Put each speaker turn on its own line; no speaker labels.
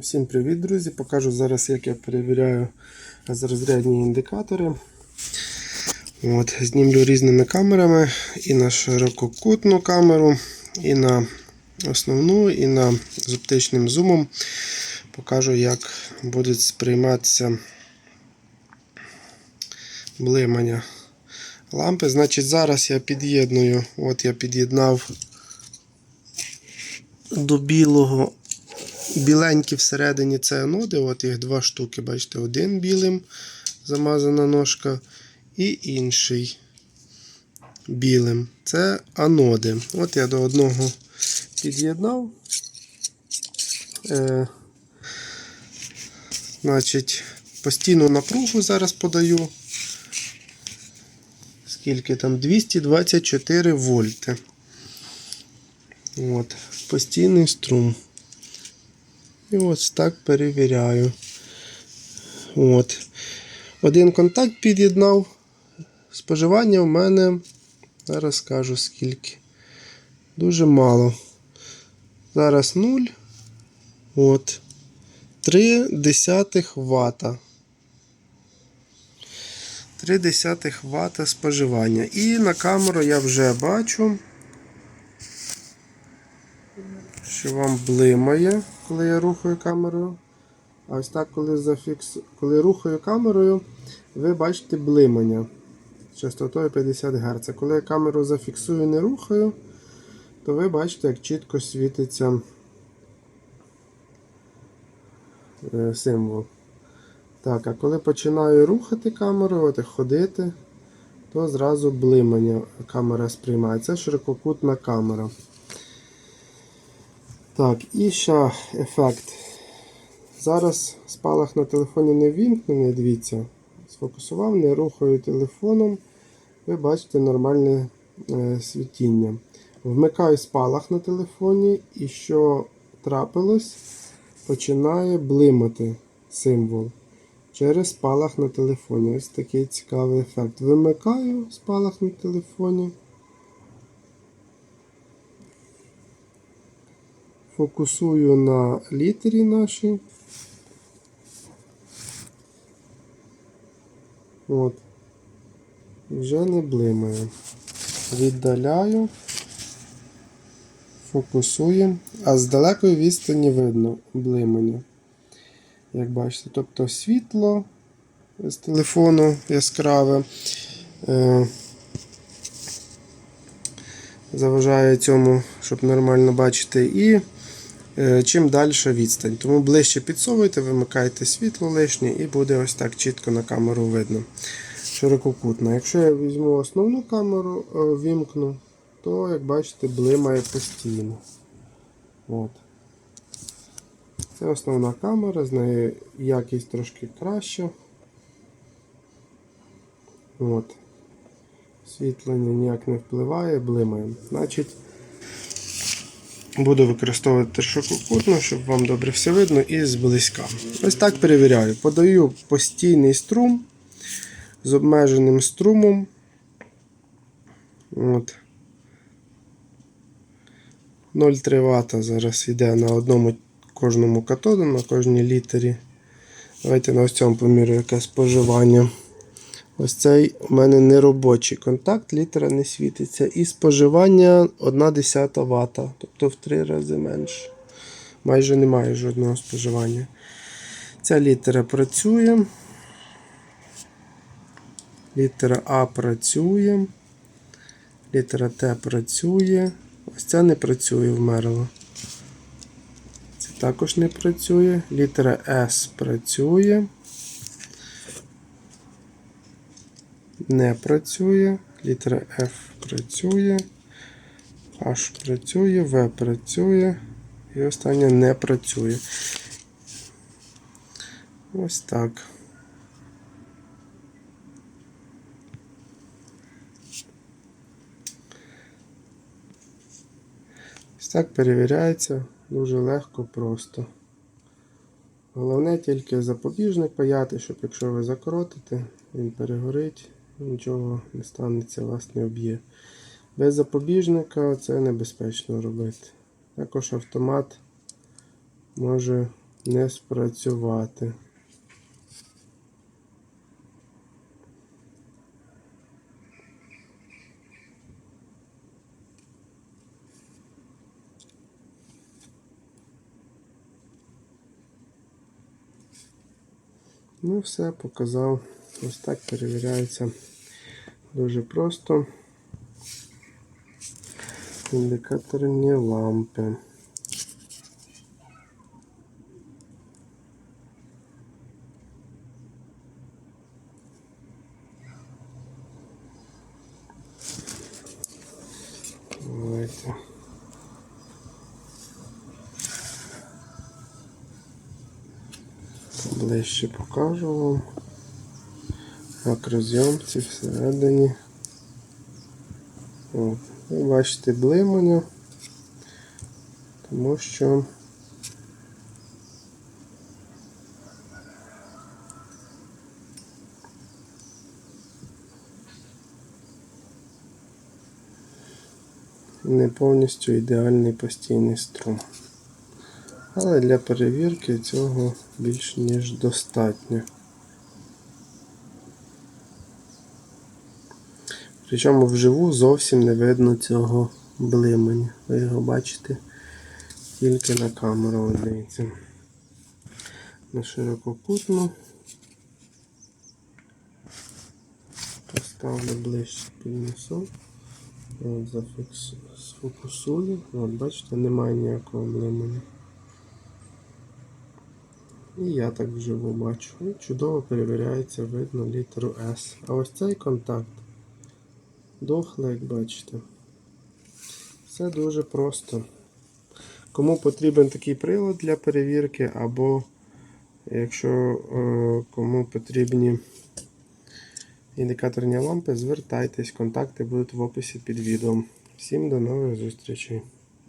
Всім привіт, друзі! Покажу зараз, як я перевіряю розрядні індикатори. От, знімлю різними камерами і на ширококутну камеру, і на основну, і на з оптичним зумом. Покажу, як буде сприйматися блимання лампи. Значить, зараз я під'єдную, от я під'єднав до білого біленькі всередині це аноди, от їх два штуки, бачите, один білим замазана ножка, і інший білим. Це аноди. От я до одного під'єднав. Е, Значить, постійну напругу зараз подаю. Скільки там? 224 вольти. От, постійний струм. І ось так перевіряю. От. Один контакт під'єднав. Споживання в мене, зараз скажу скільки. Дуже мало. Зараз 0. От. 3 десятих вата. 3 десятих вата споживання. І на камеру я вже бачу, що вам блимає, коли я рухаю камерою. А ось так, коли, зафікс... коли рухаю камерою, ви бачите блимання частотою 50 Гц. Коли я камеру зафіксую і не рухаю, то ви бачите, як чітко світиться е, символ. Так, а коли починаю рухати камеру, от, ходити, то зразу блимання камера сприймає. Це ширококутна камера. Так, і ще ефект. Зараз спалах на телефоні не вімкнений, дивіться. Сфокусував, не рухаю телефоном. Ви бачите нормальне е, світіння. Вмикаю спалах на телефоні, і що трапилось, починає блимати символ через спалах на телефоні. Ось такий цікавий ефект. Вимикаю спалах на телефоні. Фокусую на літері нашій. От. Вже не блимає. Віддаляю, фокусуємо, а з далекої відстані видно блимання. Як бачите, тобто світло з телефону яскраве. Е, заважає цьому, щоб нормально бачити. І чим далі відстань. Тому ближче підсовуйте, вимикайте світло лишнє і буде ось так чітко на камеру видно. Ширококутно. Якщо я візьму основну камеру, е, вімкну, то, як бачите, блимає постійно. От. Це основна камера, з неї якість трошки краща. От. Світлення ніяк не впливає, блимає. Значить, буду використовувати ширококутно, щоб вам добре все видно і зблизька. Ось так перевіряю. Подаю постійний струм з обмеженим струмом. От. 0,3 Вт зараз йде на одному кожному катоду, на кожній літері. Давайте на ось цьому помірю яке споживання. Ось цей у мене неробочий контакт, літера не світиться. І споживання 1 десята Вт, тобто в 3 рази менше. Майже немає жодного споживання. Ця літера працює. Літера А працює. Літера Т працює. Ось ця не працює, вмерла. Це також не працює. Літера С працює. Не працює. Літера F працює. H працює, В працює. І остання не працює. Ось так. Ось так перевіряється дуже легко, просто. Головне тільки запобіжник паяти, щоб якщо ви закоротите, він перегорить, нічого не станеться, вас не об'є. Без запобіжника це небезпечно робити. Також автомат може не спрацювати. Ну, все, показав. Ось так перевіряється дуже просто. Індикаторні лампи. Давайте. Ближче покажу вам. Макрозйомці всередині. От. Ви бачите блимання, тому що не повністю ідеальний постійний струм. Але для перевірки цього більш ніж достатньо. Причому вживу зовсім не видно цього блимання. Ви його бачите тільки на камеру дивіться. На ширококутну. Поставлю ближче піднесу. Зафіксую. От бачите, немає ніякого блимання. І я так вживу бачу. Чудово перевіряється, видно літеру S. А ось цей контакт дохле, як бачите. Все дуже просто. Кому потрібен такий прилад для перевірки, або якщо е, кому потрібні індикаторні лампи, звертайтесь, контакти будуть в описі під відео. Всім до нових зустрічей!